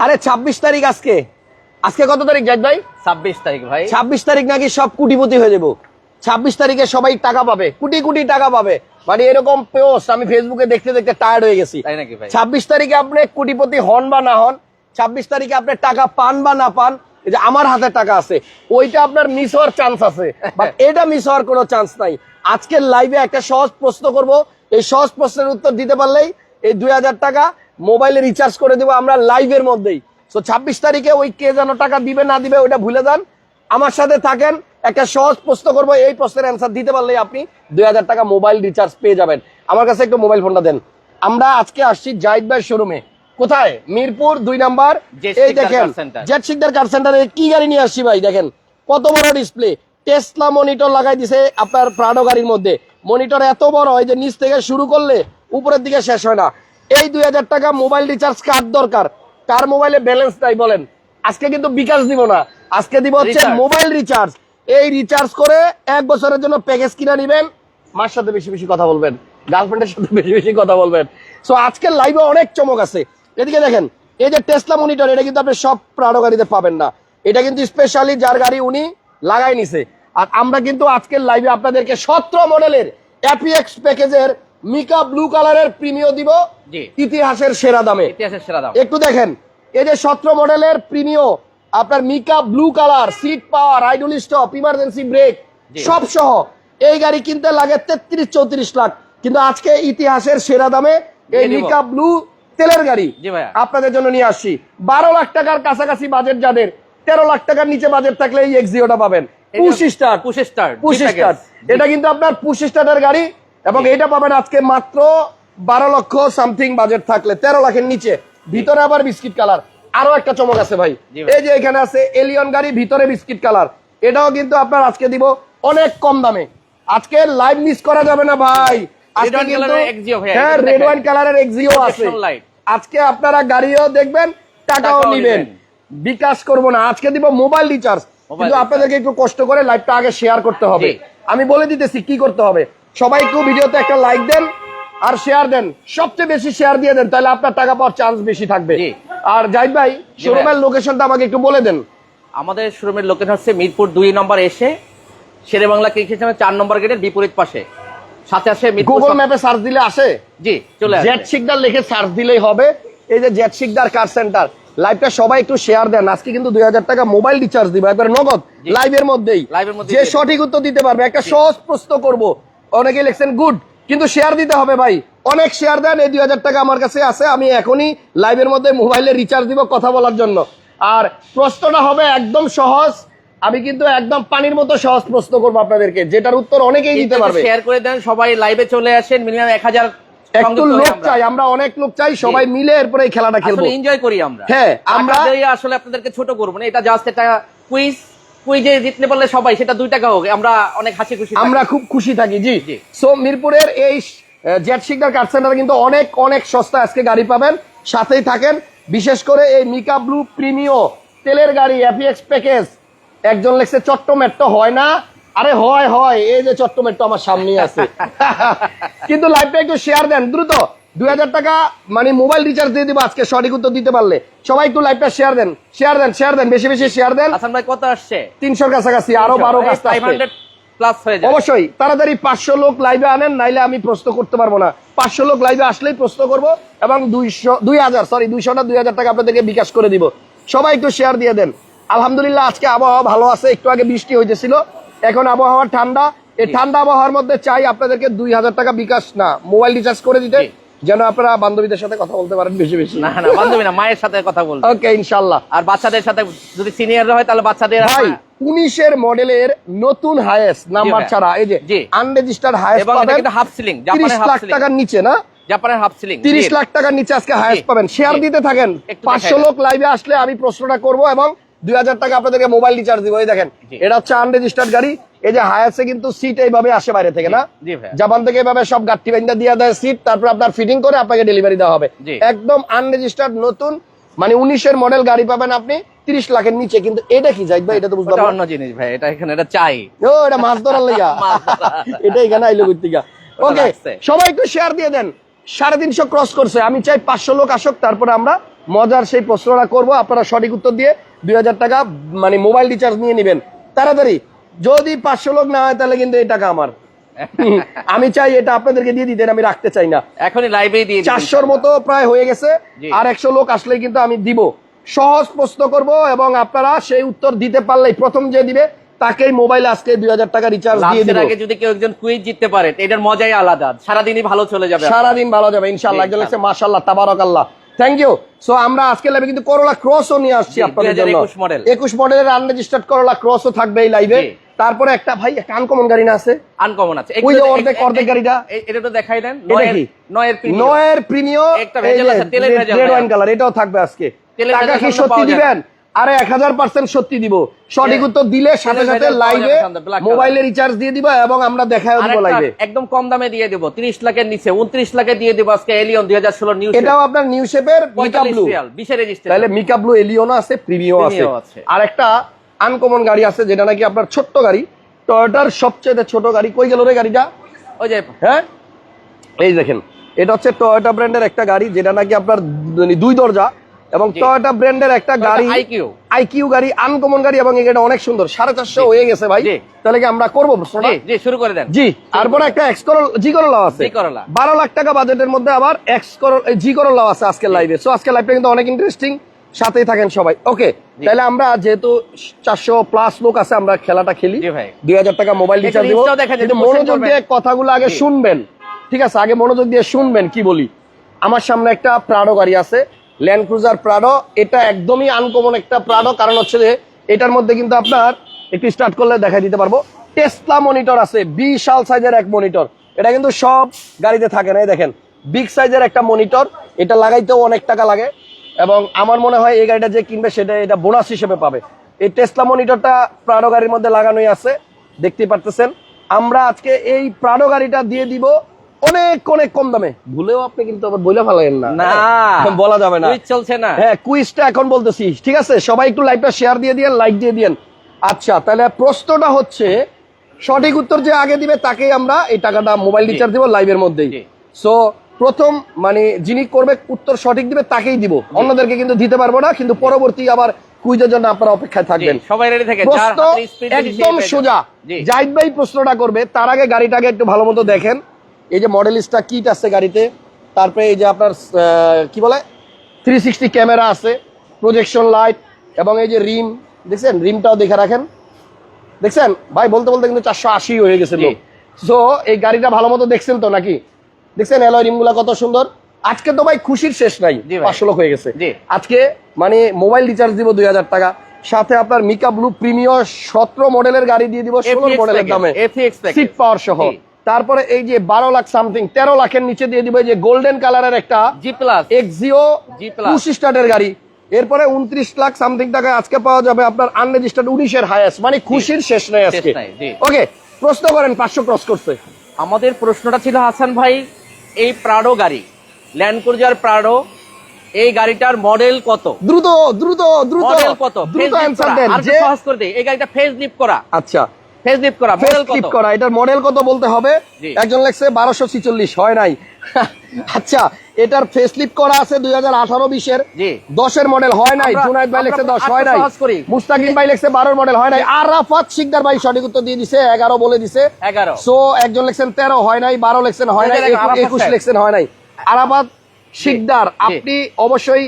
আরে ছাব্বিশ তারিখ আজকে। আজকে কত তারিখ জাহিদ ভাই? ছাব্বিশ তারিখ ভাই। ছাব্বিশ তারিখ নাকি সব কুটিপতি হয়ে যাব। ছাব্বিশ তারিখে সবাই টাকা পাবে। কোটি কোটি টাকা পাবে। মানে এরকম পোস্ট আমি ফেসবুকে দেখতে দেখতে টায়ার্ড হয়ে গেছি। তাই নাকি ভাই? ছাব্বিশ তারিখে আপনি কোটিপতি হন বা না হন ছাব্বিশ তারিখে আপনি টাকা পান বা না পান এই যে আমার হাতে টাকা আছে ওইটা আপনার মিস হওয়ার চান্স আছে। বাট এটা মিস হওয়ার কোনো চান্স নাই। আজকের লাইভে একটা সহজ প্রশ্ন করব। এই সহজ প্রশ্নের উত্তর দিতে পারলেই এই দুই হাজার টাকা মোবাইলে রিচার্জ করে দেবো আমরা লাইভের মধ্যেই। তো ছাব্বিশ তারিখে ওই কে যেন টাকা দিবে না দিবে ওইটা ভুলে যান। আমার সাথে থাকেন একটা সহজ প্রশ্ন করব এই প্রশ্নের অ্যান্সার দিতে পারলেই আপনি দুই হাজার টাকা মোবাইল রিচার্জ পেয়ে যাবেন। আমার কাছে একটু মোবাইল ফোনটা দেন। আমরা আজকে আসছি জাহিদ ভাই শোরুমে কোথায়? মিরপুর দুই নাম্বার। এই দেখেন কার জেট শিকদার কার সেন্টারে কি গাড়ি নিয়ে আসছি ভাই দেখেন। কত বড় ডিসপ্লে টেসলা মনিটর লাগাই দিছে আপনার প্রাডো গাড়ির মধ্যে। মনিটর এত বড় হয় যে নিচ থেকে শুরু করলে উপরের দিকে শেষ হয় না। এই দুই হাজার টাকা মোবাইল রিচার্জ কার দরকার? কার মোবাইলে ব্যালেন্স নাই বলেন? আজকে কিন্তু বিকাশ দিব না। আজকে দিব হচ্ছে মোবাইল রিচার্জ এই রিচার্জ করে এক বছরের জন্য প্যাকেজ কিনে নিবেন। মার সাথে বেশি বেশি কথা বলবেন। গার্লফ্রেন্ডের সাথে বেশি বেশি কথা বলবেন। সো আজকের লাইভে অনেক চমক আছে। এদিকে দেখেন এই যে টেসলা মনিটর এটা কিন্তু আপনি সব প্রাণো গাড়িতে পাবেন না। এটা কিন্তু স্পেশালি যার গাড়ি উনি লাগাই নিছে। আর আমরা কিন্তু আজকের লাইভে আপনাদেরকে সতেরো মডেলের অ্যাপিএক্স প্যাকেজের মিকা ব্লু কালারের প্রিমিয় দিব ইতিহাসের সেরা দামে। ইতিহাসের সেরা দাম। একটু দেখেন এই যে সতেরো মডেলের প্রিমিয় আপনার mica blue colour seat power idle stop emergency brake সব সহ এই গাড়ি কিনতে লাগে তেত্রিশ চৌত্রিশ লাখ। কিন্তু আজকে ইতিহাসের সেরা দামে এই। মিকা ব্লু তেলের গাড়ি। আপনাদের জন্য নিয়ে আসছি। বারো লাখ টাকার কাছাকাছি বাজেট যাদের তেরো লাখ টাকার নিচে বাজেট থাকলে এই এক্সিওটা পাবেন। Push start push start, push start এটা কিন্তু আপনার পুশ স্টারের গাড়ি। এবং এটা পাবেন আজকে মাত্র বারো লক্ষ সামথিং বাজেট থাকলে তেরো লাখের নিচে। ভিতরে আবার বিস্কিট কালার। আরও একটা চমক আছে ভাই। এই যে এখানে আছে এলিয়ন গাড়ি ভিতরে বিস্কিট কালার। এটাও কিন্তু আপনার আজকে দিব অনেক কম দামে। আজকে লাইভ মিস করা যাবে না ভাই। হ্যাঁ রেড ওয়াইন কালারের এক্সিও আছে। আজকে আপনারা গাড়িও দেখবেন টাকাও নিবেন। বিকাশ করব না। আজকে দিব মোবাইল রিচার্জ কিন্তু। আপনাদেরকে একটু কষ্ট করে লাইভটা আগে শেয়ার করতে হবে। আমি বলে দিতেছি কি করতে হবে। সবাই একটু ভিডিওতে একটা লাইক দেন আর শেয়ার দেন। সবচেয়ে বেশি শেয়ার দিয়ে দেন তাহলে আপনার টাকা পাওয়ার চান্স বেশি থাকবে। আর জাহিদ ভাই শোরুমের লোকেশনটা আমাকে একটু বলে দেন। আমাদের শোরুমের লোকেশন হচ্ছে মিরপুর দুই নম্বর এসে শেরে বাংলা কৃষি চার নম্বর গেটের বিপরীত পাশে। সাথে মিরপুর গুগল ম্যাপে সার্চ দিলে আসে? জি চলে জেট শিকদার লিখে সার্চ দিলেই হবে। এই যে জেট শিকদার কার সেন্টার লাইভটা সবাই একটু শেয়ার দেন। আজকে কিন্তু দুই হাজার টাকা মোবাইল রিচার্জ দিব। একবারে নগদ। লাইভের মধ্যেই। লাইভের মধ্যেই যে সঠিক উত্তর দিতে পারবে একটা সহজ প্রশ্ন করব। অনেকে লিখছেন গুড কিন্তু শেয়ার দিতে হবে ভাই। অনেক শেয়ার দেন এই দুই হাজার টাকা আমার কাছে আছে আমি এখনই লাইভের মধ্যে মোবাইলে রিচার্জ দিব কথা বলার জন্য। আর প্রশ্নটা হবে একদম সহজ আমি কিন্তু একদম পানির মতো সহজ প্রশ্ন করব আপনাদেরকে যেটার উত্তর অনেকেই দিতে পারবে। শেয়ার করে দেন সবাই লাইভে চলে আসেন মিনিমাম এক হাজার একটু লোক চাই আমরা অনেক লোক চাই সবাই মিলে এরপরে এই খেলাটা খেলব। এনজয় করি আমরা। হ্যাঁ, আমরা আমরা- আসলে আপনাদেরকে ছোট করব না এটা জাস্ট একটা কুইজ জিতলে পারলে সবাই সেটা দুই টাকা হোক আমরা অনেক হাসি খুশি আমরা খুব খুশি থাকি জি। সো মিরপুরের এই জেট শিকদার কার সেন্টারে কিন্তু অনেক অনেক সস্তা আজকে গাড়ি পাবেন। সাথেই থাকেন বিশেষ করে এই মিকা ব্লু প্রিমিও তেলের গাড়ি এপিএক্স প্যাকেজ একজন লেখছে চট্ট মেট্টো হয় না। আরে হয় হয় এই যে চট্ট মেট্টো আমার সামনে আছে। কিন্তু লাইভটা একটু শেয়ার দেন দ্রুত। দুই হাজার টাকা মানে মোবাইল রিচার্জ দিয়ে দিবো আজকে সঠিক উত্তর দিতে পারলে। সবাই একটু লাইভটা শেয়ার দেন শেয়ার দেন শেয়ার দেন বেশি বেশি শেয়ার দেন। হাসান ভাই কত আসছে? তিনশোর কাছাকাছি আরও বারো প্লাস হয়ে যায় অবশ্যই তাড়াতাড়ি পাঁচশো লোক লাইভে আনেন নাইলে আমি প্রশ্ন করতে পারব না। পাঁচশো লোক লাইভে আসলেই প্রশ্ন করব এবং দুইশো দুই হাজার সরি দুইশোটা দুই হাজার টাকা আপনাদেরকে বিকাশ করে দিব। সবাই একটু শেয়ার দিয়ে দেন। আলহামদুলিল্লাহ আজকে আবহাওয়া ভালো আছে একটু আগে বৃষ্টি হইতেছিল। এখন আবহাওয়া ঠান্ডা। এই ঠান্ডা আবহাওয়ার মধ্যে চাই আপনাদেরকে দুই হাজার টাকা বিকাশ না মোবাইল রিচার্জ করে দিতে। যেন আপনারা বান্ধবীদের সাথে কথা বলতে পারেন বেশি বেশি। না না বান্ধবী না মায়ের সাথে কথা বলব। ওকে ইনশাল্লাহ আর বাচ্চাদের সাথে যদি সিনিয়ররা হয় তাহলে বাচ্চাদের ভাই উনিশের মডেলের নতুন হায়েস্ট নাম্বার ছাড়া এই যে। আনরেজিস্টার্ড হায়েস্ট এবং এটা হাফ সিলিং জাপানের হাফ লাখ সিলিং টাকার নিচে না? জাপানের হাফ সিলিং তিরিশ লাখ টাকার নিচে আজকে হায়েস্ট জি। পাবেন। শেয়ার দিতে থাকেন। একটু পাঁচশো দেখাই লোক লাইভে আসলে আমি প্রশ্নটা করব এবং দুই হাজার টাকা আপনাদেরকে মোবাইল রিচার্জ দিব। এই দেখেন এটা হচ্ছে আনরেজিস্টার্ড গাড়ি। এই যে হায়াসে কিন্তু সিট এইভাবে আসে বাইরে থেকে না? জাপান থেকে এইভাবে সব গাঠি বাইন্দা দিয়ে দেয় সিট তারপর আপনার ফিটিং করে আপনাকে ডেলিভারি দেওয়া হবে। একদম আনরেজিস্টার্ড নতুন মানে উনিশের মডেল গাড়ি পাবেন আপনি তিরিশ লাখের নিচে। কিন্তু এটা কি যাই ভাই? এটা তো বুঝলাম অন্য জিনিস ভাই এটা এখানে এটা চাই। ও এটা মাছ ধরার লেগা। এটা এখানে আইলো গুত্তিকা ওকে সবাই একটু শেয়ার দিয়ে দেন। সাড়ে তিনশো ক্রস করছে। আমি চাই পাঁচশো লোক আসুক তারপরে আমরা মজার সেই প্রশ্নটা করব। আপনারা সঠিক উত্তর দিয়ে দুই হাজার টাকা মানে মোবাইল রিচার্জ নিয়ে নেবেন। তাড়াতাড়ি। যদি পাঁচশো লোক না হয় তাহলে কিন্তু এই টাকা আমার। আমি চাই এটা আপনাদেরকে দিয়ে দিতেন আমি রাখতে চাই না। এখনই লাইভেই দিয়ে চারশোর মতো প্রায় হয়ে গেছে। আর একশো লোক আসলে কিন্তু আমি দিব। সহজ প্রশ্ন করব এবং আপনারা সেই উত্তর দিতে পারলেই প্রথম যে দিবে তাকেই মোবাইল আজকে দুই হাজার টাকা রিচার্জ দিয়ে দিব। আগে যদি কেউ একজন কুইজ জিততে পারে এটার মজাই আলাদা। সারাদিনই ভালো চলে যাবে সারাদিন ভালো যাবে ইনশাল্লাহ একজন লাগছে মাশাল্লাহ তাবারক আল্লাহ থ্যাংক ইউ সো আমরা আজকে লাইভে কিন্তু করোলা ক্রসও নিয়ে আসছি আপনাদের জন্য। একুশ মডেলের আনরেজিস্টার্ড করোলা ক্রসও থাকবে এই লাইভে তারপরে একটা ভাই একটা আনকমন গাড়ি না আছে? আনকমন আছে। ওই যে অর্ধেক- অর্ধেক গাড়িটা। এটা তো দেখাই দেন। নয়ের? নয়ের প্রিমিয়াম। নয়ের প্রিমিয় একটা ভেজাল আছে, তেলের ভেজাল রেড ওয়াইন কালার এটাও থাকবে আজকে। টাকা কি সত্যি দিবেন? আরে এক হাজার পার্সেন্ট সত্যি দিব। সঠিক উত্তর দিলে সাথে সাথে লাইভে মোবাইলে রিচার্জ দিয়ে দিব এবং আমরা আর দিব লাইভে একদম কম দামে দিয়ে দিব তিরিশ লাখের নিচে উনত্রিশ লাখে দিয়ে দেবো আজকে এলিয়ন দুই হাজার ষোলো নিউ এটাও আপনার নিউ শেপের মিকা ব্লু বিশের রেজিস্ট্রেশন তাহলে মিকা ব্লু এলিওনো আছে প্রিমিও আছে। আর একটা আনকমন গাড়ি আছে যেটা নাকি আপনার ছোট্ট গাড়ি। টয়োটার সবচেয়ে ছোট গাড়ি কই গেল রে গাড়িটা? ওই যে হ্যাঁ? এই দেখেন এটা হচ্ছে টয়োটা ব্র্যান্ডের একটা গাড়ি যেটা নাকি আপনার মানে দুই দরজা। এবং। টয়োটা ব্র্যান্ডের একটা গাড়ি IQ আইকিউ গাড়ি আনকমন গাড়ি এবং এটা অনেক সুন্দর। সাড়ে চারশো হয়ে গেছে ভাই। তাহলে কি আমরা করব জি শুরু করে দেন। জি তারপরে একটা এক্স করল জি আছে। বারো লাখ টাকা বাজেটের মধ্যে আবার এক্স করল জি আছে আজকের লাইভে সো আজকের লাইভটা কিন্তু অনেক ইন্টারেস্টিং সাথেই থাকেন সবাই। ওকে তাহলে আমরা যেহেতু চারশো প্লাস লোক আছে আমরা খেলাটা খেলি। দুই হাজার টাকা মোবাইল রিচার্জ দিব। মনোযোগ দিয়ে কথাগুলো আগে শুনবেন। ঠিক আছে আগে মনোযোগ দিয়ে শুনবেন কি বলি। আমার সামনে একটা প্রাডো গাড়ি আছে। ল্যান্ড ক্রুজার প্রাডো এটা একদমই আনকমন একটা প্রাডো কারণ হচ্ছে যে এটার মধ্যে কিন্তু আপনার একটু স্টার্ট করলে দেখাই দিতে পারব। টেসলা মনিটর আছে, বিশাল সাইজের এক মনিটর এটা কিন্তু সব গাড়িতে থাকে না দেখেন। বিগ সাইজের একটা মনিটর এটা লাগাইতেও অনেক টাকা লাগে। এবং আমার মনে হয় এই গাড়িটা যে কিনবে, সেটা এটা বোনাস হিসেবে পাবে। এই টেসলা মনিটরটা প্রাডো গাড়ির মধ্যে লাগানোই আছে দেখতে পারতেছেন। আমরা আজকে এই প্রাডো গাড়িটা দিয়ে দিব অনেক অনেক কম দামে। ভুলেও আপনি কিন্তু আবার বলে ফেলেন না। না। বলা যাবে না। কুইজ চলছে না। হ্যাঁ কুইজটা এখন বলতেছি। ঠিক আছে? সবাই একটু লাইভটা শেয়ার দিয়ে দিয়েন লাইক দিয়ে দিয়েন। আচ্ছা তাহলে প্রশ্নটা হচ্ছে সঠিক উত্তর যে আগে দিবে তাকেই আমরা এই টাকাটা মোবাইল রিচার্জ দিব লাইভের মধ্যেই। সো প্রথম মানে যিনি করবে উত্তর সঠিক দিবে তাকেই দিব। অন্যদেরকে কিন্তু দিতে পারব না কিন্তু পরবর্তী আবার কুইজের জন্য আপনারা অপেক্ষায় থাকবেন। সবাই রেডি থাকে যার প্রশ্ন একদম সোজা। জাহিদ ভাই প্রশ্নটা করবে তার আগে গাড়িটাকে একটু ভালো মতো দেখেন। এই যে মডেলিস্টটা কিট আছে গাড়িতে তারপরে এই যে আপনার কি বলে? থ্রি সিক্সটি ক্যামেরা আছে প্রজেকশন লাইট এবং এই যে রিম দেখছেন? রিমটাও দেখে রাখেন। দেখছেন? ভাই বলতে বলতে কিন্তু চারশো আশি হয়ে গেছে লোক। সো এই গাড়িটা ভালো মতো দেখছেন তো নাকি? দেখছেন অ্যালয় রিমগুলা কত সুন্দর? আজকে তো ভাই খুশির শেষ নাই পাঁচশো লোক হয়ে গেছে। আজকে মানে মোবাইল রিচার্জ দিব দুই হাজার টাকা। সাথে আপনার মিকা ব্লু প্রিমিয়ার সতেরো মডেলের গাড়ি দিয়ে দিব ষোলো মডেলের দামে। সিট পাওয়ার সহ। তারপরে এই যে বারো লাখ সামথিং তেরো লাখের নিচে দিয়ে দিব যে গোল্ডেন কালারের একটা জি প্লাস এক্সিও। পুশ স্টার্টের গাড়ি। এরপরে উনত্রিশ লাখ সামথিং টাকায় আজকে পাওয়া যাবে আপনার আনরেজিস্টার্ড উনিশের হায়েস্ট মানে খুশির শেষ নেই আজকে। ওকে প্রশ্ন করেন পাঁচশো ক্রস করছে আমাদের প্রশ্নটা ছিল হাসান ভাই এই প্রাডো গাড়ি ল্যান্ড ক্রুজার প্রাডো এই গাড়িটার মডেল কত? দ্রুত দ্রুত দ্রুত। মডেল কত? দ্রুত অ্যান্সার। দেন আর যে সহজ করে দিই এই গাড়িটা ফেস লিফট করা। আচ্ছা। করা মডেল করা এটার মডেল কত বলতে হবে? একজন লেখছে বারোশো ছিচল্লিশ হয় নাই। আচ্ছা এটার ফেস করা আছে দুই হাজার আঠারো বিশের। দশের মডেল হয় নাই আমরা- ভাই লেখছে দশ হয় নাই। মুস্তাকিম ভাই লেখছে বারোর মডেল হয় নাই। আরাফাত শিকদার ভাই সঠিক উত্তর দিয়ে দিছে এগারো বলে দিছে। এগারো। সো একজন লেখছেন তেরো হয় নাই। বারো লেখছেন হয় নাই। একুশ। লেখছেন হয় নাই। আরাফাত শিকদার আপনি অবশ্যই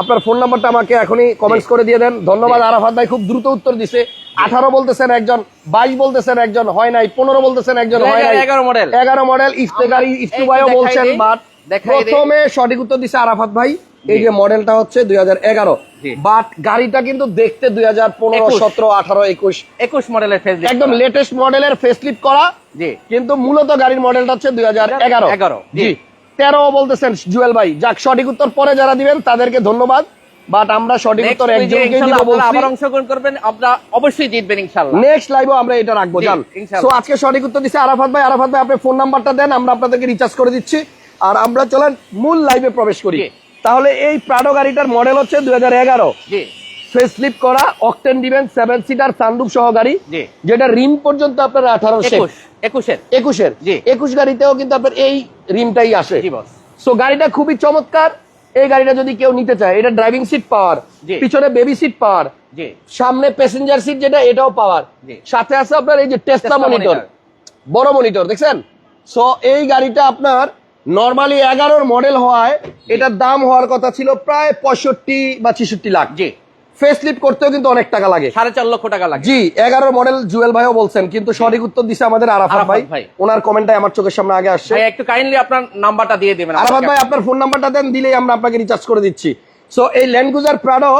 আপনার ফোন নাম্বারটা আমাকে এখনই কমেন্টস করে দিয়ে দেন। ধন্যবাদ। আরাফাত ভাই খুব দ্রুত উত্তর দিছে। আঠারো বলতেছেন একজন বাইশ বলতেছেন একজন হয় নাই। পনেরো বলতেছেন একজন হয় নাই। 2011 মডেল। এগারো মডেল ইফতেকারি বলছেন বাট প্রথমে সঠিক উত্তর দিছে আরাফাত ভাই। এই যে মডেলটা হচ্ছে দুই হাজার এগারো। বাট গাড়িটা কিন্তু দেখতে দুই হাজার পনেরো সতেরো আঠারো একুশ। একুশ মডেলের একদম লেটেস্ট মডেলের ফেসলিপ করা। কিন্তু মূলত গাড়ির মডেলটা হচ্ছে দুই হাজার এগারো। 11 জি। জি। তেরো বলতেছেন জুয়েল ভাই। যাক সঠিক উত্তর পরে যারা দিবেন তাদেরকে ধন্যবাদ। বাট আমরা সঠিক উত্তর একজনকে দিব বলছি। আবার অংশগ্রহণ করবেন আপনারা অবশ্যই জিতবেন ইনশাআল্লাহ নেক্সট লাইভও আমরা এটা রাখব জান। সো আজকে সঠিক উত্তর দিচ্ছে আরাফাত ভাই। আরাফাত ভাই আপনি ফোন নাম্বারটা দেন আমরা আপনাদেরকে রিচার্জ করে দিচ্ছি। আর আমরা চলেন মূল লাইভে প্রবেশ করি। তাহলে এই প্রাডো গাড়িটার মডেল হচ্ছে দুই হাজার এগারো। করা অকটেন সেভেন সিটার সানরুফ সহ গাড়ি যেটা রিম পর্যন্ত আপনার আঠারো একুশ একুশের। একুশের। জি। একুশ গাড়িতেও কিন্তু আপনার এই রিমটাই আসে। জি বস সো গাড়িটা খুবই চমৎকার। এই গাড়িটা যদি কেউ নিতে চায় এটা ড্রাইভিং সিট পাওয়ার পিছনে বেবি সিট পাওয়ার সামনে প্যাসেঞ্জার সিট যেটা এটাও পাওয়ার সাথে আছে আপনার এই যে টেস্টা মনিটর বড় মনিটর দেখছেন? সো এই গাড়িটা আপনার নর্মালি এগারোর মডেল হওয়ায় এটার দাম হওয়ার কথা ছিল প্রায় পঁয়ষট্টি বা ছেষট্টি লাখ। জি। ফেস লিফট করতেও কিন্তু অনেক টাকা লাগে। সাড়ে চার লক্ষ টাকা লাগে। জি এগারো মডেল জুয়েল ভাইও বলছেন কিন্তু সঠিক উত্তর দিছে আমাদের আরাফাত ভাই। ওনার কমেন্টটাই আমার চোখের সামনে আগে আসছে। একটু কাইন্ডলি আপনার নাম্বারটা দিয়ে দেবেন আরাফাত ভাই আপনার ফোন নাম্বারটা দেন দিলেই আমরা আপনাকে রিচার্জ করে দিচ্ছি। সো এই ল্যান্ডগুজার প্রাডো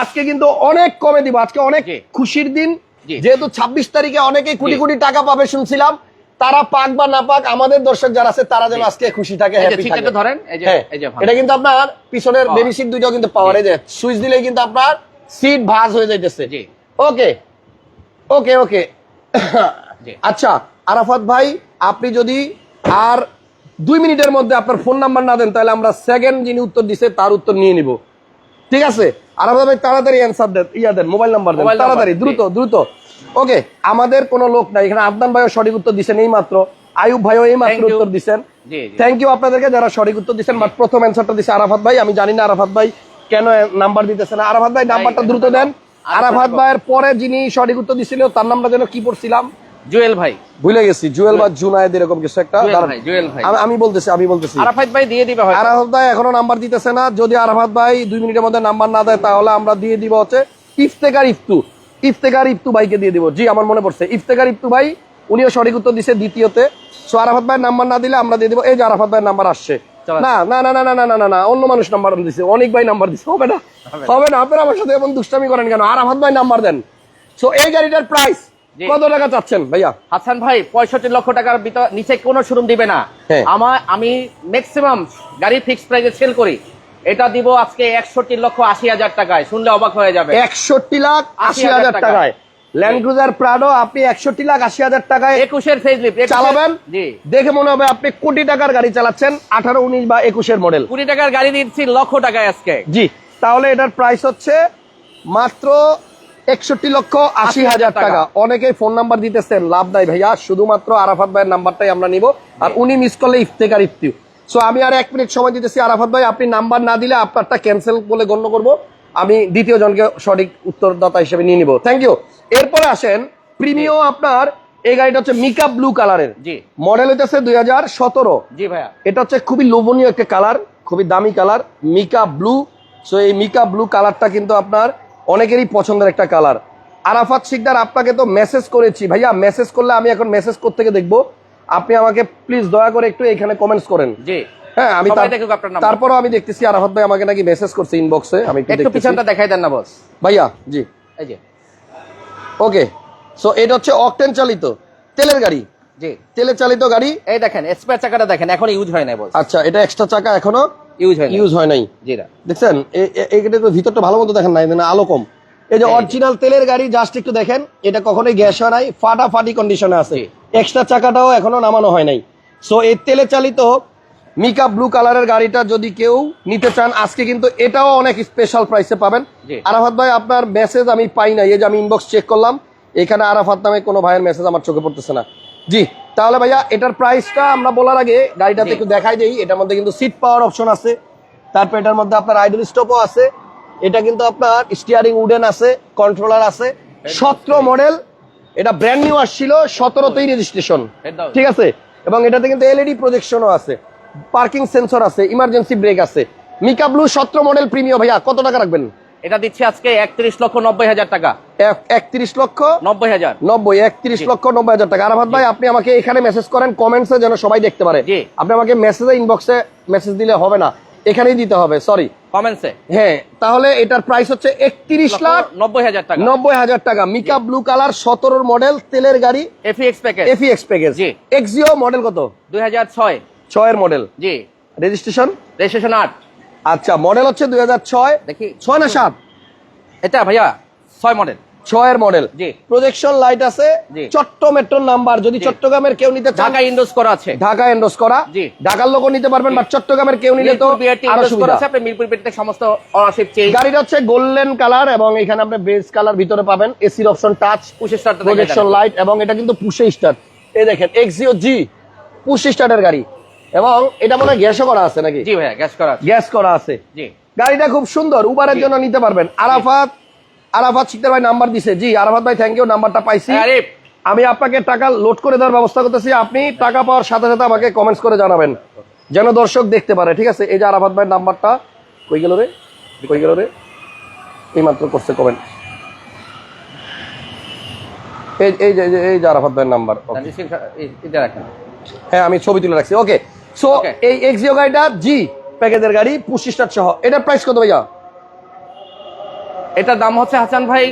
আজকে কিন্তু অনেক কমে দিব আজকে অনেক খুশির দিন। যেহেতু ছাব্বিশ তারিখে অনেকেই কোটি। কোটি টাকা পাবে শুনছিলাম। তারা পাক বা না পাক আমাদের দর্শক যারা আছে তারা যেন আজকে খুশি থাকে ধরেন হ্যাঁ। এটা কিন্তু আপনার পিছনের বেবি সিট দুইটাও কিন্তু পাওয়ার যে সুইচ দিলেই কিন্তু আপনার সিট ভাঁজ হয়ে যাইতেছে। ওকে ওকে ওকে আচ্ছা আরাফাত ভাই আপনি যদি আর দুই মিনিটের মধ্যে আপনার ফোন নাম্বার না দেন তাহলে আমরা সেকেন্ড যিনি উত্তর দিছে তার উত্তর নিয়ে নিব। ঠিক আছে? আরাফাত ভাই তাড়াতাড়ি অ্যান্সার দেন ইয়া দেন মোবাইল নাম্বার দেন তাড়াতাড়ি দ্রুত দ্রুত। ওকে আমাদের কোনো লোক নাই। এখানে আদনান ভাইও সঠিক উত্তর দিছেন এই মাত্র আয়ুব ভাইও এই মাত্র উত্তর জি থ্যাংক ইউ আপনাদেরকে যারা সঠিক উত্তর দিচ্ছেন বাট প্রথম অ্যান্সারটা দিছে আরাফাত ভাই। আমি জানি না আরাফাত ভাই কেন নাম্বার দিতেছে না। আরাফাত ভাই নাম্বারটা দ্রুত দেন। আরাফাত ভাইয়ের পরে যিনি সঠিক উত্তর দিছিল তার নামটা যেন কি পড়ছিলাম? জুয়েল ভাই। ভুলে গেছি। জুয়েল বা জুনায়েদ এরকম কিছু একটা। জুয়েল ভাই জুয়েল ভাই। আমি- বলতেছি আমি বলতেছি। আরাফাত ভাই দিয়ে দিবে হয়তো। আরাফাত ভাই এখনও নাম্বার দিতেছে না। যদি আরাফাত ভাই দুই মিনিটের মধ্যে নাম্বার না দেয় তাহলে আমরা দিয়ে দিব হচ্ছে ইফতেকার ইফতু। ইফতেকার ইফতু ভাইকে দিয়ে দিব। জি আমার মনে পড়ছে। ইফতেকার ইফতু ভাই উনিও সঠিক উত্তর দিছে। দ্বিতীয়তে সো আরাফাত ভাই নাম্বার না দিলে আমরা দিয়ে দিব। এই যে আরাফাত ভাইয়ের নাম্বার আসছে। না না না না না না না না অন্য মানুষ নাম্বার দিছে। অনেক ভাই নাম্বার দিছে। হবে না। হবে না। আপনারা আমার সাথে এমন দুষ্টামি করেন কেন? আরাফাত ভাই নাম্বার দেন। সো এই গাড়িটার প্রাইস কত টাকা চাচ্ছেন ভাইয়া? হাসান ভাই পঁয়ষট্টি লক্ষ টাকার ভিতর নিচে কোনো শোরুম দিবে না। হ্যাঁ। আমার আমি ম্যাক্সিমাম গাড়ি ফিক্স প্রাইসে সেল করি। এটা দিব আজকে একষট্টি লক্ষ আশি হাজার টাকায়। শুনলে অবাক হয়ে যাবে। একষট্টি লাখ আশি হাজার টাকায়। ল্যান্ড ক্রুজার প্রাডো আপনি একষট্টি লাখ আশি হাজার টাকায় একুশের চালাবেন। জি। দেখে মনে হবে আপনি কোটি টাকার গাড়ি চালাচ্ছেন আঠারো উনিশ বা একুশের মডেল টাকার গাড়ি দিচ্ছি লক্ষ টাকায় আজকে। জি। তাহলে এটার প্রাইস হচ্ছে মাত্র একষট্টি লক্ষ আশি হাজার টাকা। অনেকেই ফোন নাম্বার দিতেছেন লাভ নাই ভাইয়া। শুধুমাত্র আরাফাত ভাইয়ের নাম্বারটাই আমরা নিব। আর উনি মিস করলে ইফতেকার ইফতিউ সো আমি আর এক মিনিট সময় দিতেছি। আরাফাত ভাই আপনি নাম্বার না দিলে আপনারটা ক্যান্সেল বলে গণ্য করব। আমি দ্বিতীয় জনকে সঠিক উত্তরদাতা হিসেবে নিয়ে নিব। থ্যাংক ইউ এরপরে আসেন প্রিমিও আপনার। এই গাড়িটা হচ্ছে মিকা ব্লু কালারের। জি। মডেল হইতেছে দুই হাজার সতেরো। জি ভাইয়া। এটা হচ্ছে খুবই লোভনীয় একটা কালার খুবই দামি কালার মিকা ব্লু। সো এই মিকা ব্লু কালারটা কিন্তু আপনার অনেকেরই পছন্দের একটা কালার। আরাফাত শিকদার আপনাকে তো মেসেজ করেছি। ভাইয়া মেসেজ করলে আমি এখন মেসেজ থেকে দেখব? আপনি আমাকে প্লিজ দয়া করে একটু এখানে কমেন্টস করেন। জি। হ্যাঁ আমি। তারপরও আমি দেখতেছি আরাফাত ভাই আমাকে নাকি মেসেজ করছে ইনবক্সে আমি একটু একটু পিছনটা দেখাই দেন না বস ভাইয়া জি। এই যে। ওকে সো এটা হচ্ছে অকটেন চালিত তেলের গাড়ি। জি। চালিত গাড়ি। এই দেখেন স্পেয়ার চাকাটা দেখেন এখন ইউজ হয় বস আচ্ছা এটা এক্সট্রা চাকা এখনও ইউজ হয় ইউজ হয় নাই। জি দেখছেন? তো ভিতরটা ভালো মতো দেখেন নাই না আলো কম। এই যে অরিজিনাল তেলের গাড়ি জাস্ট একটু দেখেন এটা কখনোই গ্যাস হয় নাই ফাটাফাটি কন্ডিশনে আছে। এক্সট্রা চাকাটাও এখনও নামানো হয় নাই। সো এই তেলে চালিত মিকা ব্লু কালারের গাড়িটা যদি কেউ নিতে চান আজকে কিন্তু এটাও অনেক স্পেশাল প্রাইসে পাবেন। আরাফাত ভাই আপনার মেসেজ আমি পাই নাই এই যে আমি ইনবক্স চেক করলাম এখানে আরাফাত নামে কোনো ভাইয়ের মেসেজ আমার চোখে পড়তেছে না। জি তাহলে ভাইয়া এটার প্রাইসটা আমরা বলার আগে গাড়িটাতে একটু দেখাই দেই এটার মধ্যে কিন্তু সিট পাওয়ার অপশন আছে তারপর এটার মধ্যে আপনার আইডল স্টপও আছে এটা কিন্তু আপনার স্টিয়ারিং উডেন আছে কন্ট্রোলার আছে সতেরো মডেল এটা ব্র্যান্ড নিউ আসছিল সতেরোতেই রেজিস্ট্রেশন ঠিক আছে? এবং এটাতে কিন্তু এলইডি প্রজেকশনও আছে পার্কিং সেন্সর আছে ইমার্জেন্সি ব্রেক আছে। মিকা ব্লু সতেরো মডেল প্রিমিয়াম ভাইয়া কত টাকা রাখবেন? এটা দিচ্ছি আজকে একত্রিশ লক্ষ নব্বই হাজার টাকা। একত্রিশ লক্ষ? নব্বই হাজার। নব্বই একত্রিশ লক্ষ নব্বই হাজার টাকা। আরাফাত ভাই আপনি আমাকে এখানে মেসেজ করেন কমেন্টসে যেন সবাই দেখতে পারে। আপনি আমাকে মেসেজে ইনবক্সে মেসেজ দিলে হবে না। এখানেই দিতে হবে সরি কমেন্টসে হ্যাঁ তাহলে এটার প্রাইস হচ্ছে একত্রিশ লাখ নব্বই হাজার টাকা। নব্বই হাজার টাকা। মিকা ব্লু কালার সতেরোর মডেল তেলের গাড়ি F X package F X package Axio model কত? দুই হাজার ছয়। ছয়ের মডেল জি। রেজিস্ট্রেশন রেজিস্ট্রেশন আট। আচ্ছা মডেল হচ্ছে দুই হাজার ছয়। দেখি। ছয় না সাত? এটা ভাইয়া ছয় মডেল ছয়ের মডেল। প্রজেকশন লাইট আছে। চট্ট মেট্রোর নাম্বার যদি চট্টগ্রামের কেউ নিতে ঢাকা ইন্ডোজ করা আছে। ঢাকা এন্ডোস করা। ঢাকার লোকও নিতে পারবেন বা চট্টগ্রামের কেউ নিলে তো মিরপুর আরও সুবিধা। আছে আপনি মিরপুর বিআরটি সমস্ত চেঞ্জ গাড়িটা হচ্ছে গোল্ডেন কালার এবং এখানে আপনি বেজ কালার ভিতরে পাবেন এসির অপশন টাচ পুশে স্টার্ট প্রজেকশন লাইট এবং এটা কিন্তু পুশে স্টার্ট এই দেখেন এক্সিও জি পুশ স্টার্টের গাড়ি। এবং এটা মনে হয় গ্যাসও করা আছে নাকি? জি ভাইয়া গ্যাস করা আছে। গ্যাস করা আছে। জি। গাড়িটা খুব সুন্দর উবারের জন্য নিতে পারবেন। আরাফাত আরাফাত শিকদার ভাই নাম্বার দিছে। জি আরাফাত ভাই থ্যাংক ইউ নাম্বারটা পাইছি। আরে আমি আপনাকে টাকা লোড করে দেওয়ার ব্যবস্থা করতেছি। আপনি টাকা পাওয়ার সাথে সাথে আমাকে কমেন্টস করে জানাবেন। যেন দর্শক দেখতে পারে ঠিক আছে? এই যে আরাফাত ভাইয়ের নাম্বারটা কই গেল রে? কই গেল রে? এই মাত্র করছে কমেন্ট এই এই যে এই যে- আরাফাত ভাইয়ের নাম্বার হ্যাঁ আমি ছবি তুলে রাখছি ওকে সো এই এক্সিও গাড়িটা জি প্যাকেজের গাড়ি স্টার সহ। এটার প্রাইস কত ভাইয়া? এটার দাম হচ্ছে হাসান ভাই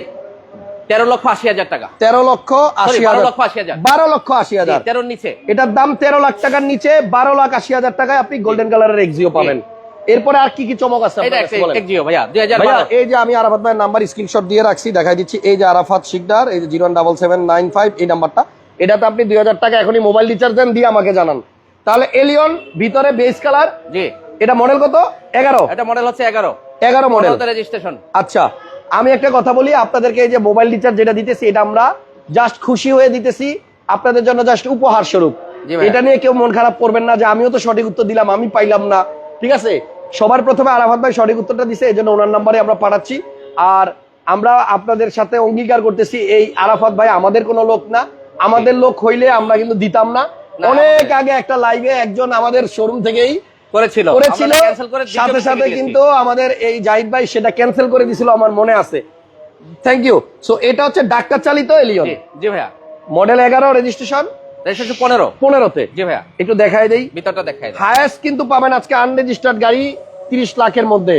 তেরো লক্ষ আশি হাজার টাকা। তেরো লক্ষ আশি লক্ষ আশি হাজার। বারো লক্ষ আশি হাজার। তেরোর নিচে। এটার দাম তেরো লাখ টাকার নিচে বারো লাখ আশি হাজার টাকায় আপনি গোল্ডেন কালারের এক্সিও পাবেন। এরপরে আর কি কি চমক আছে এই যে আমি আরাফাত ভাইয়ের নাম্বার স্ক্রিনশট দিয়ে রাখছি দেখাই দিচ্ছি। এই যে আরাফাত শিকদার এই যে zero double seven nine five এই নাম্বারটা এটাতে আপনি দুই হাজার টাকা এখনই মোবাইল রিচার্জ দেন দিয়ে আমাকে জানান। তাহলে এলিয়ন ভিতরে বেস কালার জি। এটা মডেল কত? এগারো। এটা মডেল হচ্ছে এগারো। এগারো মডেল রেজিস্ট্রেশন আচ্ছা। আমি একটা কথা বলি আপনাদেরকে এই যে মোবাইল রিচার্জ যেটা দিতেছি এটা আমরা জাস্ট খুশি হয়ে দিতেছি। আপনাদের জন্য জাস্ট উপহার স্বরূপ। এটা নিয়ে কেউ মন খারাপ করবেন না যে আমিও তো সঠিক উত্তর দিলাম আমি পাইলাম না। ঠিক আছে? সবার প্রথমে আরাফাত ভাই সঠিক উত্তরটা দিছে এই জন্য ওনার নাম্বারে আমরা পাঠাচ্ছি। আর আমরা আপনাদের সাথে অঙ্গীকার করতেছি এই আরাফাত ভাই আমাদের কোনো লোক না। আমাদের লোক হইলে আমরা কিন্তু দিতাম না। না, অনেক আগে একটা লাইভে একজন আমাদের শোরুম থেকেই করেছিল। করেছিল। সাথে সাথে কিন্তু আমাদের এই জাহিদ ভাই সেটা ক্যান্সেল করে দিছিল আমার মনে আছে। থ্যাংক ইউ সো এটা হচ্ছে ডাক্তার চালিত এলিয়ন। জি ভাইয়া। মডেল এগারো রেজিস্ট্রেশন রেজিস্ট্রেশন পনেরো। পনেরোতে। জি ভাইয়া। একটু দেখাই দেই। ভিতরটা দেখাই হায়েস্ট কিন্তু পাবেন আজকে আনরেজিস্টার্ড গাড়ি তিরিশ লাখের মধ্যে।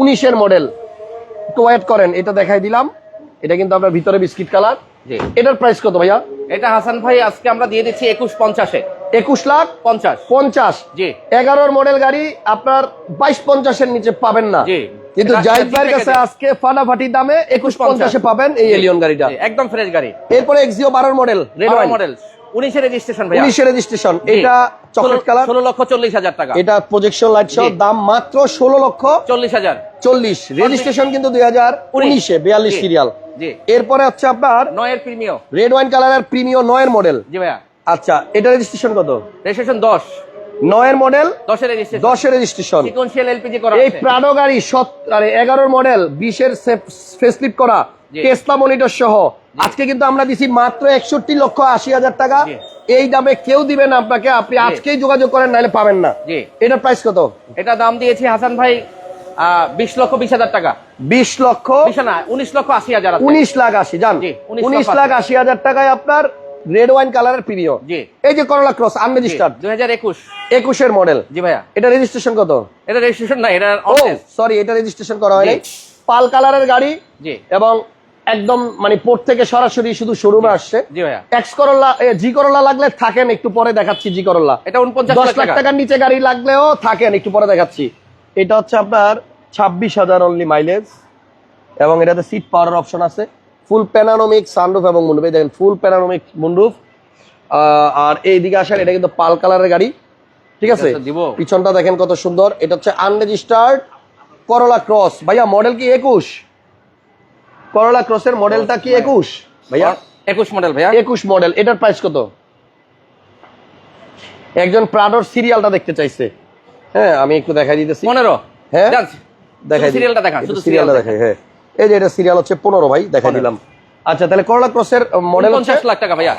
উনিশের মডেল একটু ওয়েট করেন এটা দেখাই দিলাম। এটা কিন্তু আপনার ভিতরে বিস্কিট কালার এটার প্রাইস কত ভাইয়া? এটা হাসান ভাই আজকে আমরা দিয়ে দিচ্ছি একুশ পঞ্চাশে। একুশ লাখ পঞ্চাশ। পঞ্চাশ। জি। এগারোর মডেল গাড়ি আপনার বাইশ পঞ্চাশের নিচে পাবেন না। কিন্তু জাহিদ ভাইয়ের কাছে আজকে ফাটাফাটি দামে একুশ পঞ্চাশে। পাবেন এই এলিয়ন গাড়িটা। একদম ফ্রেশ গাড়ি। এরপরে এক্সিও বারোর model red model registration registration এটা চকলেট কালার ষোলো লক্ষ চল্লিশ হাজার টাকা। এটা প্রজেকশন লাইট সহ দাম মাত্র ষোলো লক্ষ চল্লিশ হাজার। চল্লিশ। রেজিস্ট্রেশন কিন্তু দুই হাজার উনিশে। বিয়াল্লিশ সিরিয়াল এরপরে হচ্ছে আপনার নয়ের প্রিমিয় রেড ওয়াইন কালারের প্রিমিয় নয়ের মডেল জি ভাইয়া। আচ্ছা এটা রেজিস্ট্রেশন কত? রেজিস্ট্রেশন দশ। নয়ের মডেল দশের রেজিস্ট্রেশন দশের রেজিস্ট্রেশন সিকোয়েন্সিয়াল এলপিজি করা এই। প্রাডো গাড়ি আরে এগারোর মডেল বিশের ফেসলিপ করা। টেসলা মনিটর সহ। আজকে কিন্তু আমরা দিছি মাত্র একষট্টি লক্ষ আশি হাজার টাকা। এই দামে কেউ দিবেন আপনাকে আপনি আজকেই যোগাযোগ করেন নাহলে পাবেন না। এটার প্রাইস কত? এটা দাম দিয়েছি হাসান ভাই বিশ লক্ষ বিশ হাজার টাকা। বিশ লক্ষ না উনিশ লক্ষ আশি হাজার উনিশ লাখ আশি জান? উনিশ লাখ আশি হাজার টাকায় আপনার রেড ওয়াইন কালারের প্রিমিয় জি। এই যে করলা ক্রস আনরেজিস্টার্ড দুই হাজার একুশ। একুশের মডেল জি ভাইয়া। এটা রেজিস্ট্রেশন কত? এটা রেজিস্ট্রেশন না এটা ও সরি এটা রেজিস্ট্রেশন করা হয়নি। পাল কালারের গাড়ি জি। এবং একদম মানে পোর্ট থেকে সরাসরি শুধু শোরুমে আসছে। জি ভাইয়া। এক্স করল্লা জি লাগলে থাকেন একটু পরে দেখাচ্ছি জি করল্লা এটা উনপঞ্চাশ দশ লাখ লাখ টাকার নিচে গাড়ি লাগলেও থাকেন একটু পরে দেখাচ্ছি। এটা হচ্ছে আপনার ছাব্বিশ হাজার অনলি মাইলেজ এবং এটাতে সিট পাওয়ার অপশন আছে। ফুল প্যানানোমিক সানরুফ এবং মুন্ডুফ এই দেখেন ফুল প্যানানোমিক মুন্ডুফ আর এইদিকে আসার এটা কিন্তু পাল কালারের গাড়ি। ঠিক আছে? পিছনটা দেখেন কত সুন্দর। এটা হচ্ছে আনরেজিস্টার্ড করলা ক্রস ভাইয়া মডেল কি একুশ? করলা ক্রসের মডেলটা কি একুশ? ভাইয়া? একুশ মডেল ভাইয়া। একুশ মডেল এটার প্রাইস কত? একজন প্রাডোর সিরিয়ালটা দেখতে চাইছে। হ্যাঁ আমি একটু দেখাই দিতেছি। পনেরো। হ্যাঁ? দেখাই সিরিয়ালটা দেখা সিরিয়ালটা দেখাই হ্যাঁ। এই যে এটা সিরিয়াল হচ্ছে পনেরো ভাই দেখাই দিলাম। আচ্ছা তাহলে করলা ক্রসের মডেল পঞ্চাশ লাখ টাকা ভাইয়া।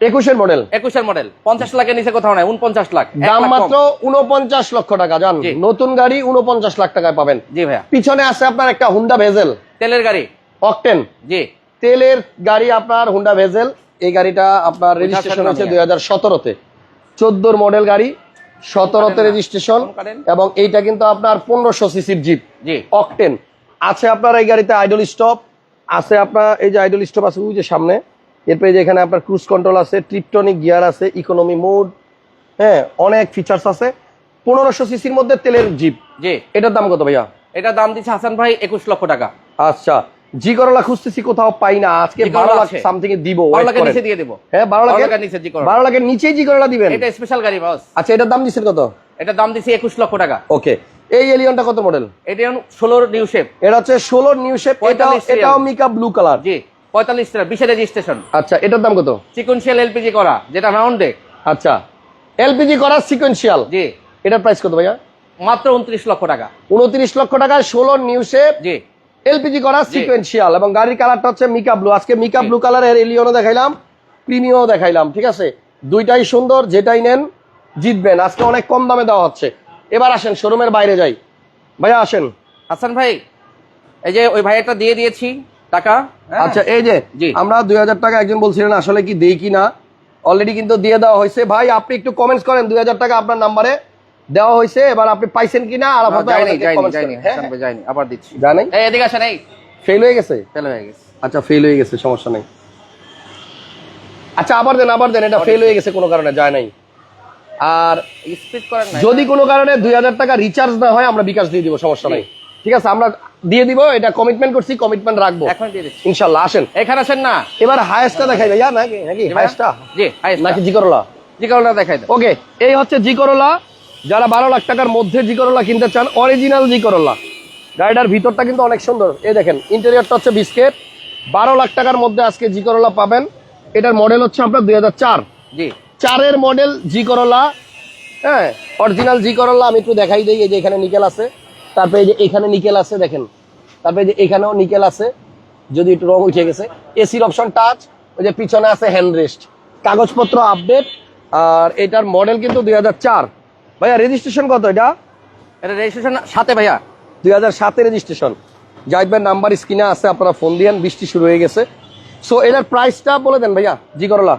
একুশের মডেল একুশের মডেল পঞ্চাশ লাখের নিচে কোথাও নাই উনপঞ্চাশ লাখ। দাম মাত্র উনপঞ্চাশ লক্ষ টাকা জান। নতুন গাড়ি উনপঞ্চাশ লাখ টাকায় পাবেন। জি ভাইয়া। পিছনে আছে আপনার একটা হুন্ডা ভেজেল তেলের গাড়ি। অকটেন জি। তেলের গাড়ি আপনার হুন্ডা ভেজেল এই গাড়িটা আপনার রেজিস্ট্রেশন আছে দুই হাজার সতেরোতে। চোদ্দোর মডেল গাড়ি সতেরোতে রেজিস্ট্রেশন এবং এইটা কিন্তু আপনার পনেরোশো সিসির জিপ জি। অকটেন আছে আপনার এই গাড়িতে আইডল স্টপ আছে আপনার এই যে আইডল স্টপ আছে ওই যে সামনে। এরপরে যে এখানে আপনার ক্রুজ কন্ট্রোল আছে ট্রিপটনিক গিয়ার আছে ইকোনমি মোড হ্যাঁ অনেক ফিচার্স আছে। পনেরোশো সিসির মধ্যে তেলের জিপ জি। এটার দাম কত ভাইয়া? এটা দাম দিচ্ছে হাসান ভাই একুশ লক্ষ টাকা। আচ্ছা জি করলা খুঁজতেছি কোথাও পাই না আজকে বারো লাখ সামথিং এ দিব বারো লাখের নিচে দিয়ে দেবো। হ্যাঁ বারো লাখের নিচে জি করলা। বারো লাখের নিচেই জি করলা দিবেন। এটা স্পেশাল গাড়ি বস আচ্ছা এটার দাম দিচ্ছেন কত? এটা দাম দিচ্ছে একুশ লক্ষ টাকা। ওকে এই এলিয়নটা কত মডেল এটা ষোলোর নিউ শেপ এটা হচ্ছে ষোলোর নিউ শেপ 45 এটাও মিকা ব্লু কালার জি পঁয়তাল্লিশ টাকা বিশের রেজিস্ট্রেশন আচ্ছা এটার দাম কত? সিকুয়েন্সিয়াল এলপিজি করা যেটা রাউন্ড ডেক আচ্ছা এলপিজি করা সিকোয়েন্সিয়াল জি। এটার প্রাইস কত ভাইয়া? মাত্র উনত্রিশ লক্ষ টাকা। উনত্রিশ লক্ষ টাকা ষোলো নিউ শেপ জি। এলপিজি করা সিকোয়েন্সিয়াল এবং গাড়ির কালারটা হচ্ছে মিকা ব্লু আজকে মিকা ব্লু কালারের এলিয়নও দেখাইলাম প্রিমিয়ও দেখাইলাম ঠিক আছে? দুইটাই সুন্দর যেটাই নেন জিতবেন। আজকে অনেক কম দামে দেওয়া হচ্ছে। এবার আসেন শোরুমের বাইরে যাই। ভাইয়া আসেন। হাসান ভাই এই যে ওই ভাইয়াটা দিয়ে দিয়েছি টাকা হ্যাঁ? আচ্ছা এই যে আমরা দুই হাজার টাকা একজন বলছিলেন আসলে কি দেই কি না অলরেডি কিন্তু দিয়ে দেওয়া হয়েছে। ভাই আপনি একটু কমেন্টস করেন দুই হাজার টাকা আপনার নাম্বারে দেওয়া হয়েছে এবার আপনি পাইছেন কিনা আর যায়নি আবার দিচ্ছি। জানেন এই এদিকে আসেন এই। ফেল হয়ে গেছে? ফেল হয়ে গেছে। আচ্ছা ফেল হয়ে গেছে সমস্যা নেই। আচ্ছা আবার দেন আবার দেন এটা ফেল হয়ে গেছে কোনো কারণে যায় নাই। আর স্পিড করেন না যদি কোনো কারণে দুই হাজার টাকা রিচার্জ না হয় আমরা বিকাশ দিয়ে দিব সমস্যা নাই। ঠিক আছে আমরা দিয়ে দিব এটা কমিটমেন্ট করছি কমিটমেন্ট রাখব। এখন দিয়ে দিচ্ছি। ইনশাল্লাহ আসেন। এখানে আসেন না। এবার হায়েস্টটা দেখাই ভাইয়া নাকি? নাকি হায়েস্টটা জি হাইস্ট নাকি জি করলা জি কারণটা দেখাই দেন। ওকে এই হচ্ছে জি করলা যারা বারো লাখ টাকার মধ্যে জি করলা কিনতে চান অরিজিনাল জি করলা গাড়িটার ভিতরটা কিন্তু অনেক সুন্দর। এই দেখেন ইন্টেরিয়রটা হচ্ছে বিস্কেট বারো লাখ টাকার মধ্যে আজকে জি করলা পাবেন। এটার মডেল হচ্ছে আপনার দুই হাজার চার। জি। চারের মডেল জি করলা হ্যাঁ অরিজিনাল জি করলা আমি একটু দেখাই দিই এই যে এখানে নিকেল আছে। তারপরে যে এখানে নিকেল আছে দেখেন। তারপরে যে এখানেও নিকেল আছে যদি একটু রং উঠে গেছে। এসির অপশন টাচ ওই যে পিছনে আছে হ্যান্ড রেস্ট কাগজপত্র আপডেট আর এটার মডেল কিন্তু দুই হাজার চার। ভাইয়া রেজিস্ট্রেশন কত এটা? এটা রেজিস্ট্রেশন সাথে ভাইয়া। দুই হাজার সাতের রেজিস্ট্রেশন জাহিদ ভাই নাম্বার স্ক্রিনে আছে আপনারা ফোন দিয়েন বৃষ্টি শুরু হয়ে গেছে। সো এটার প্রাইসটা বলে দেন ভাইয়া জি করলা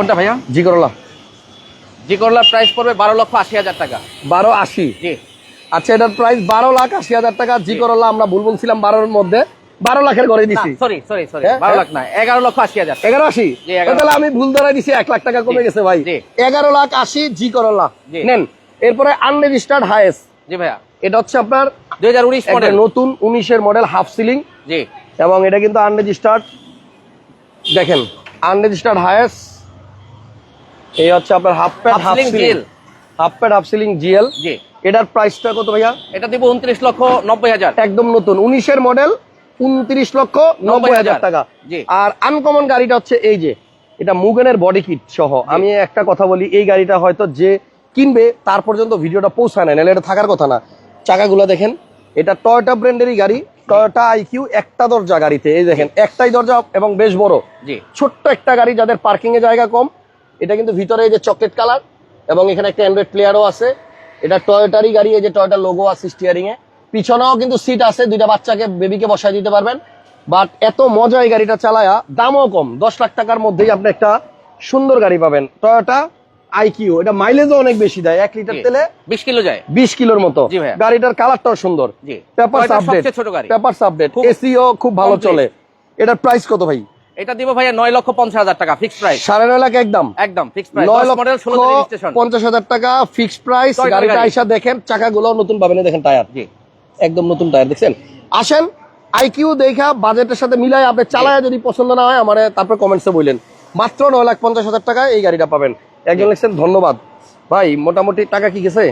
কোনটা ভাইয়া? জি করলা। জি করলার প্রাইস পড়বে বারো লক্ষ আশি হাজার টাকা। বারো আশি? জি। আচ্ছা এটার প্রাইস বারো লাখ আশি হাজার টাকা জি করলা আমরা ভুল বলছিলাম বারোর মধ্যে বারো লাখের ঘরে দিছি। সরি সরি সরি বারো হ্যাঁ। লাখ না এগারো লক্ষ আশি হাজার। এগারো আশি? তাহলে আমি ভুল ধরাই দিছি এক লাখ টাকা কমে গেছে ভাই। এগারো লাখ আশি জি করলা। নেন এরপরে আনরেজিস্টার্ড হায়েস জি ভাইয়া। এটা হচ্ছে আপনার দুই হাজার উনিশ মডেল নতুন উনিশের মডেল হাফ সিলিং জি। এবং এটা কিন্তু আনরেজিস্টার্ড দেখেন আনরেজিস্টার্ড হায়েস এই হচ্ছে আপনার half pad half ceiling half pad half ceiling GL G. এটার প্রাইসটা কত ভাইয়া? এটা দিব উনত্রিশ লক্ষ নব্বই হাজার। একদম নতুন। উনিশের মডেল উনত্রিশ লক্ষ নব্বই হাজার টাকা। আর আনকমন গাড়িটা হচ্ছে এই যে এটা মুগেনের বডি কিট সহ। আমি একটা কথা বলি এই গাড়িটা হয়তো যে কিনবে তার পর্যন্ত ভিডিওটা পৌঁছায় না নাহলে এটা থাকার কথা না। চাকাগুলো দেখেন এটা টয়োটা ব্র্যান্ডেরই গাড়ি টয়োটা আইকিউ একটা দরজা গাড়িতে। এই দেখেন একটাই দরজা এবং বেশ বড়। জি। ছোট্ট একটা গাড়ি যাদের পার্কিং এ জায়গা কম এটা কিন্তু ভিতরে এই যে চকলেট কালার এবং এখানে একটা অ্যান্ড্রয়েড প্লেয়ারও আছে। এটা টয়োটারই গাড়ি এই যে টয়োটা লোগো আছে স্টিয়ারিং এ। পিছনেও কিন্তু সিট আছে দুইটা বাচ্চাকে বেবিকে বসায় দিতে পারবেন। বাট এত মজা এই গাড়িটা চালায়া দামও কম। দশ লাখ টাকার মধ্যেই আপনি একটা সুন্দর গাড়ি পাবেন। টয়োটা আইকিউ এটা মাইলেজও অনেক বেশি দেয় এক লিটার তেলে বিশ কিলো যায়। বিশ কিলোর মতো। গাড়িটার কালারটাও সুন্দর। পেপার টয়টার আপডেট পেপারস আপডেট এসিও খুব ভালো চলে। এটার প্রাইস কত ভাই? এটা দিব ভাইয়া নয় লক্ষ পঞ্চাশ হাজার টাকা ফিক্স প্রাইস সাড়ে নয় লাখ একদম। একদম ফিক্স প্রাইস নয় লক্ষ পঞ্চাশ হাজার টাকা ফিক্সড প্রাইস গাড়িটা আইসা দেখেন চাকাগুলো নতুন পাবেন দেখেন টায়ার। জি। একদম নতুন টায়ার দেখছেন? আসেন আইকিউ দেখা বাজেটের সাথে মিলাই আপনি চালায় যদি পছন্দ না হয় আমার তারপর কমেন্টসে বললেন। মাত্র নয় লাখ পঞ্চাশ হাজার টাকা এই গাড়িটা পাবেন। একজন লিখছেন ধন্যবাদ। ভাই মোটামুটি টাকা কি গেছে?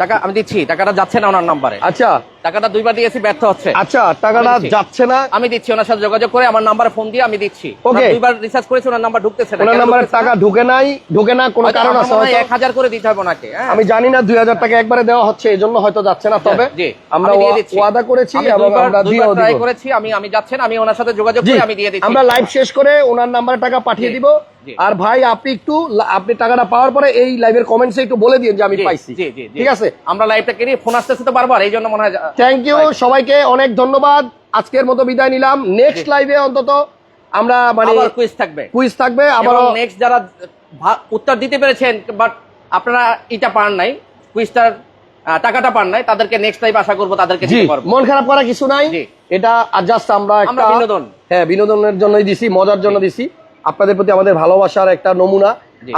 টাকা আমি দিচ্ছি টাকাটা যাচ্ছে না ওনার নাম্বারে আচ্ছা টাকাটা দুইবার দিয়েছি ব্যর্থ হচ্ছে। আচ্ছা টাকাটা যাচ্ছে না। আমি দিচ্ছি ওনার সাথে যোগাযোগ করে আমার নাম্বারে ফোন দিয়ে আমি দিচ্ছি. ওনার দুইবার রিসার্চ করেছি ওনার নাম্বার ঢুকতেছে না। ওনার নাম্বারে টাকা ঢুকে নাই ঢুকে না কোনো কারণ আছে হয়তো। এক হাজার করে দিতে হবে ওনাকে হ্যাঁ? আমি জানি না দুই হাজার টাকা একবারে দেওয়া হচ্ছে এই জন্য হয়তো যাচ্ছে না তবে আমরা। ওয়াদা করেছি এবং আমরা দিয়েও দিব। করেছি আমি আমি যাচ্ছেন আমি ওনার সাথে যোগাযোগ করে আমি দিয়ে দিচ্ছি। আমরা লাইভ শেষ করে ওনার নাম্বারে টাকা পাঠিয়ে দিব। আর ভাই আপনি একটু আপনি টাকাটা পাওয়ার পরে এই লাইভের কমেন্টসে একটু বলে দিন যে আমি পাইছি। ঠিক আছে? আমরা লাইভটা কেটে ফোন আসতেছে তো বারবার এই জন্য মনে হয় থ্যাংক ইউ সবাইকে অনেক ধন্যবাদ। আজকের মতো বিদায় নিলাম। নেক্সট লাইভে অন্তত আমরা মানে কুইজ থাকবে। কুইজ থাকবে। আবার নেক্সট যারা উত্তর দিতে পেরেছেন বাট আপনারা এটা পান নাই কুইজটার টাকাটা পান নাই তাদেরকে নেক্সট টাইম আশা করব তাদেরকে মন খারাপ করা কিছু নাই। এটা জাস্ট আমরা আমরা একটা বিনোদন। হ্যাঁ বিনোদনের জন্যই দিছি মজার জন্য দিছি। আপনাদের প্রতি আমাদের ভালোবাসার একটা নমুনা।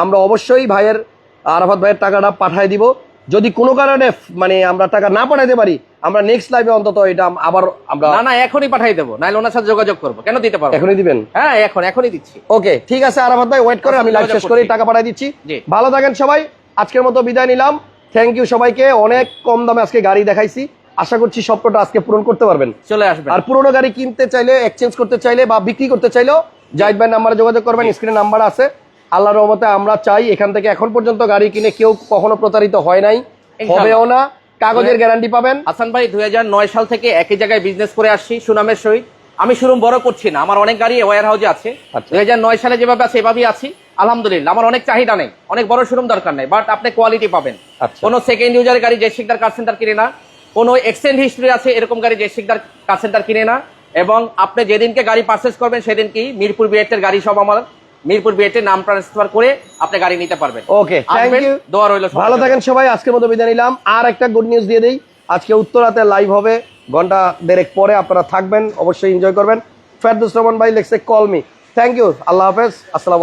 আমরা অবশ্যই ভাইয়ের আরাফাত ভাইয়ের টাকাটা পাঠায় দিব। যদি কোনো কারণে মানে আমরা টাকা না পাঠাইতে পারি আমরা নেক্সট লাইভে অন্তত এটা আবার আমরা না না এখনই পাঠাই দেবো নাহলে ওনার সাথে যোগাযোগ করব। কেন দিতে পারব এখনই দিবেন? হ্যাঁ এখন এখনই দিচ্ছি। ওকে ঠিক আছে আরাফাত ভাই ওয়েট করে আমি লাইভ শেষ করি। টাকা পাঠাই দিচ্ছি। ভালো থাকেন সবাই আজকের মতো বিদায় নিলাম। থ্যাংক ইউ সবাইকে অনেক কম দামে আজকে গাড়ি দেখাইছি। আশা করছি স্বপ্নটা আজকে পূরণ করতে পারবেন। চলে আসবেন। আর পুরোনো গাড়ি কিনতে চাইলে এক্সচেঞ্জ করতে চাইলে বা বিক্রি করতে চাইলেও জাহিদ ভাই নাম্বারে যোগাযোগ করবেন স্ক্রিনে নাম্বার আছে। আল্লাহর রহমতে আমরা চাই এখান থেকে এখন পর্যন্ত গাড়ি কিনে কেউ কখনো প্রতারিত হয় নাই। হবেও না। কাগজের গ্যারান্টি পাবেন। হাসান ভাই দুই হাজার নয় সাল থেকে একই জায়গায় বিজনেস করে আসছি সুনামের সহিত। আমি শোরুম বড় করছি না আমার অনেক গাড়ি ওয়ার হাউসে আছে। আচ্ছা। দুই সালে যেভাবে আছে এভাবেই আছি। আলহামদুলিল্লাহ আমার অনেক চাহিদা নেই অনেক বড় শোরুম দরকার নেই বাট আপনি কোয়ালিটি পাবেন। আচ্ছা। কোনো সেকেন্ড ইউজার গাড়ি যে শিকদার কার সেন্টার কিনে না কোনো এক্সটেন্ড হিস্ট্রি আছে এরকম গাড়ি যে শিকদার কার সেন্টার কিনে না এবং আপনি যেদিনকে গাড়ি পারচেস করবেন সেদিন কি মিরপুর বিএটের গাড়ি সব আমার মিরপুর বিয়েতে নাম ট্রান্সফার করে আপনি গাড়ি নিতে পারবেন। ওকে দোয়া রইল ভালো থাকেন সবাই আজকের মতো বিদায় নিলাম। আর একটা গুড নিউজ দিয়ে দিই আজকে উত্তরাতে লাইভ হবে ঘণ্টা দেড়েক পরে আপনারা থাকবেন অবশ্যই এনজয় করবেন। ফেরদুস রহমান ভাই লেখছে কল মি থ্যাংক ইউ আল্লাহ হাফেজ আসসালাম